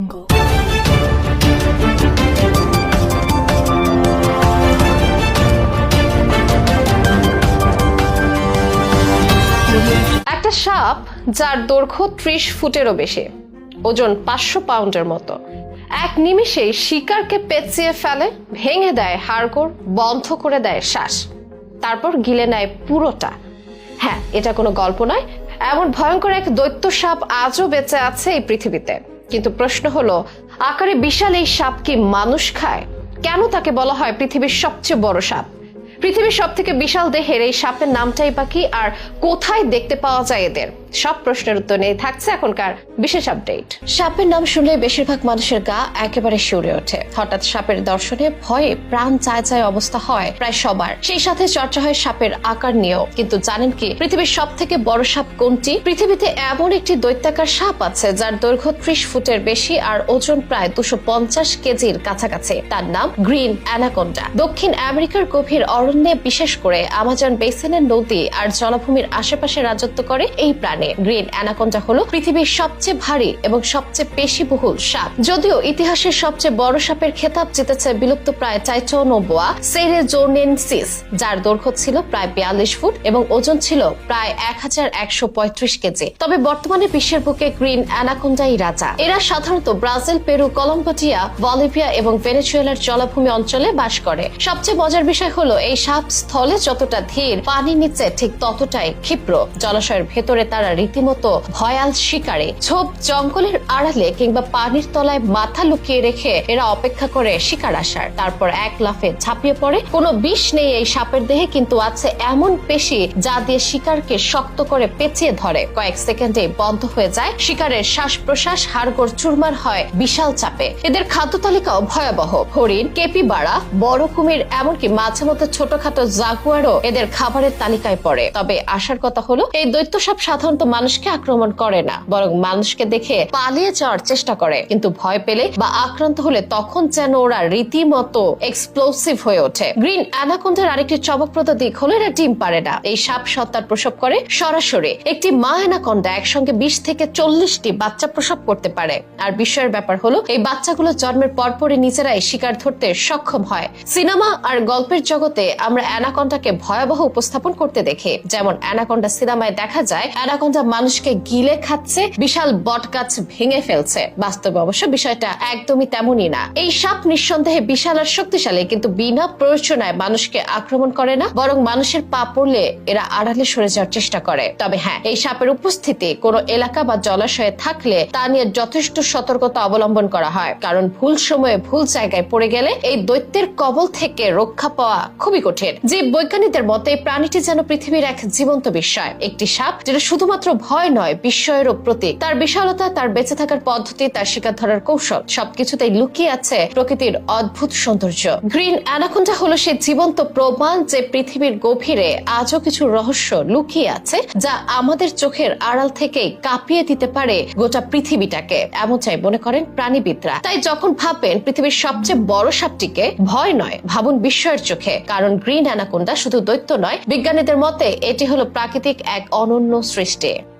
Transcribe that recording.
একটা সাপ যার দৈর্ঘ্য ত্রিশ ফুটেরও বেশি, ওজন পাঁচশো পাউন্ডের মতো। এক নিমিষেই শিকারকে পেঁচিয়ে ফেলে, ভেঙে দেয় হাড়গোড়, বন্ধ করে দেয় শ্বাস। তারপর গিলে নেয় পুরোটা। হ্যাঁ এটা কোনো গল্প নয়। এমন ভয়ঙ্কর এক দৈত্য সাপ আজও বেঁচে আছে এই পৃথিবীতে। কিন্তু প্রশ্ন হলো, আকারে বিশাল এই সাপ কি মানুষ খায়? কেন তাকে বলা হয় পৃথিবীর সবচেয়ে বড় সাপ? পৃথিবীর সব থেকে বিশাল দেহের এই সাপের নামটাই বা কি? আর কোথায় দেখতে পাওয়া যায় এদের? সব প্রশ্নের উত্তর নিয়ে থাকছে এখনকার বিশেষ আপডেট। সাপের নাম শুনলে বেশিরভাগ মানুষের গা একেবারে শিউরে ওঠে। হঠাৎ সাপের দর্শনে ভয়ে প্রাণ চায় চায় অবস্থা হয় প্রায় সবার। সেই সাথে চর্চা হয় সাপের আকার নিয়েও। কিন্তু জানেন কি, পৃথিবীর সব থেকে বড় সাপ কোনটি? পৃথিবীতে এমন একটি দৈত্যাকার সাপ আছে যার দৈর্ঘ্য ত্রিশ ফুটের বেশি আর ওজন প্রায় দুশো পঞ্চাশ কেজির কাছাকাছি। তার নাম গ্রিন অ্যানাকোন্ডা। দক্ষিণ আমেরিকার গভীর অরণ্যে বিশেষ করে আমাজন বেসিনের নদী আর জলাভূমির আশেপাশে রাজত্ব করে এই প্রাণী। গ্রিন অ্যানাকোন্ডা হলো পৃথিবীর সবচেয়ে ভারী এবং সবচেয়ে পেশিবহুল সাপ। যদিও ইতিহাসের সবচেয়ে বড় সাপের খেতাব জিতেছে বিলুপ্ত প্রায় চাইচোনোবোয়া সেরেজোনেনসিস যার দৈর্ঘ্য ছিল প্রায় বিয়াল্লিশ ফুট এবং ওজন ছিল প্রায় এক হাজার একশো পঁয়ত্রিশ কেজি। তবে বর্তমানে বিশ্বের বুকে গ্রিন অ্যানাকোন্ডাই রাজা। এরা সাধারণত ব্রাজিল, পেরু কলম্বোটিয়া বলিভিয়া এবং ভেনেজুয়েলার জলাভূমি অঞ্চলে বাস করে। সবচেয়ে মজার বিষয় হলো, এই সাপ স্থলে যতটা ধীর, পানির নিচে ঠিক ততটাই ক্ষিপ্র। জলাশয়ের ভেতরে তারা রীতিমতো ভয়াল শিকারে। ঝোপ জঙ্গলের আড়ালে কিংবা পানির তলায় মাথা লুকিয়ে রেখে এরা অপেক্ষা করে শিকার আসার। তারপর এক লাফে ঝাঁপিয়ে পড়ে। কোনো বিষ নেই এই সাপের দেহে, কিন্তু আছে এমন পেশি যা দিয়ে শিকারকে শক্ত করে পেঁচিয়ে ধরে। কয়েক সেকেন্ডে বন্ধ হয়ে যায়। শিকারের শ্বাস প্রশ্বাস হাড়গোড় চুরমার হয় বিশাল চাপে। এদের খাদ্য তালিকাও ভয়াবহ। হরিণ, কেপিবাড়া, বড় কুমির, এমনকি মাঝে মধ্যে ছোটখাটো জাগুয়ারও এদের খাবারের তালিকায় পড়ে। তবে আসার কথা হলো, এই দৈত্য সাপ সাধারণত মানুষকে আক্রমণ করে না, বরং মানুষকে দেখে পালিয়ে যাওয়ার চেষ্টা করে। কিন্তু ভয় পেলে বা আক্রান্ত হলে তখন যেন ওরা রীতিমতো এক্সপ্লোসিভ হয়ে ওঠে। গ্রিন অ্যানাকোন্ডার আরেকটি চমকপ্রদ দিক হলো এরা ডিম পারে না। এই সাপ সত্তার প্রসব করে সরাসরি একটি মা অ্যানাকোন্ডা একসঙ্গে বিশ থেকে চল্লিশটি বাচ্চা প্রসব করতে পারে। আর বিষয়ের ব্যাপার হলো, এই বাচ্চাগুলো জন্মের পরপরই নিজেরাই শিকার ধরতে সক্ষম হয়। সিনেমা আর গল্পের জগতে আমরা অ্যানাকন্ডাকে ভয়াবহ উপস্থাপন করতে দেখি। যেমন অ্যানাকন্ডা সিনেমায় দেখা যায়, অ্যানাকন্ডা মানুষকে গিলে খাচ্ছে, বিশাল বট গাছ ভেঙে ফেলছে। বাস্তবে অবশ্য বিষয়টা একদমই তেমনই না। এই সাপ নিঃসন্দেহে বিশাল আর শক্তিশালী, কিন্তু বিনা প্রয়োজনায় মানুষকে আক্রমণ করে না, বরং মানুষের পা পড়লে এরা আড়ালে সরে যাওয়ার চেষ্টা করে। তবে হ্যাঁ এই সাপের উপস্থিতি কোনো এলাকা বা জলাশয়ে থাকলে তা নিয়ে যথেষ্ট সতর্কতা অবলম্বন করা হয়। কারণ ভুল সময়ে ভুল জায়গায় পড়ে গেলে এই দৈত্যের কবল থেকে রক্ষা পাওয়া খুবই কঠিন। যে বৈজ্ঞানিকদের মতে, এই প্রাণীটি যেন পৃথিবীর এক জীবন্ত বিস্ময় একটি সাপ যেটা শুধুমাত্র ভয় নয়, বিস্ময়েরও প্রতীক। তার বিশালতা, তার বেঁচে থাকার পদ্ধতি, তার শিকার ধরার কৌশল, সবকিছুতেই লুকিয়ে আছে প্রকৃতির অদ্ভুত সৌন্দর্য। গ্রিন অ্যানাকোন্ডা হলো সেই জীবন্ত প্রমাণ যে পৃথিবীর গভীরে আজও কিছু রহস্য লুকিয়ে আছে যা আমাদের চোখের আড়াল থেকে কাঁপিয়ে দিতে পারে গোটা পৃথিবীটাকে, এমন চাই মনে করেন প্রাণীবিদরা। তাই যখন ভাবেন পৃথিবীর সবচেয়ে বড় সাপটিকে, ভয় নয়, ভাবুন বিস্ময়ের চোখে। কারণ গ্রিন অ্যানাকোন্ডা শুধু দৈত্য নয়, বিজ্ঞানীদের মতে এটি হলো প্রাকৃতিক এক অনন্য সৃষ্টি। day.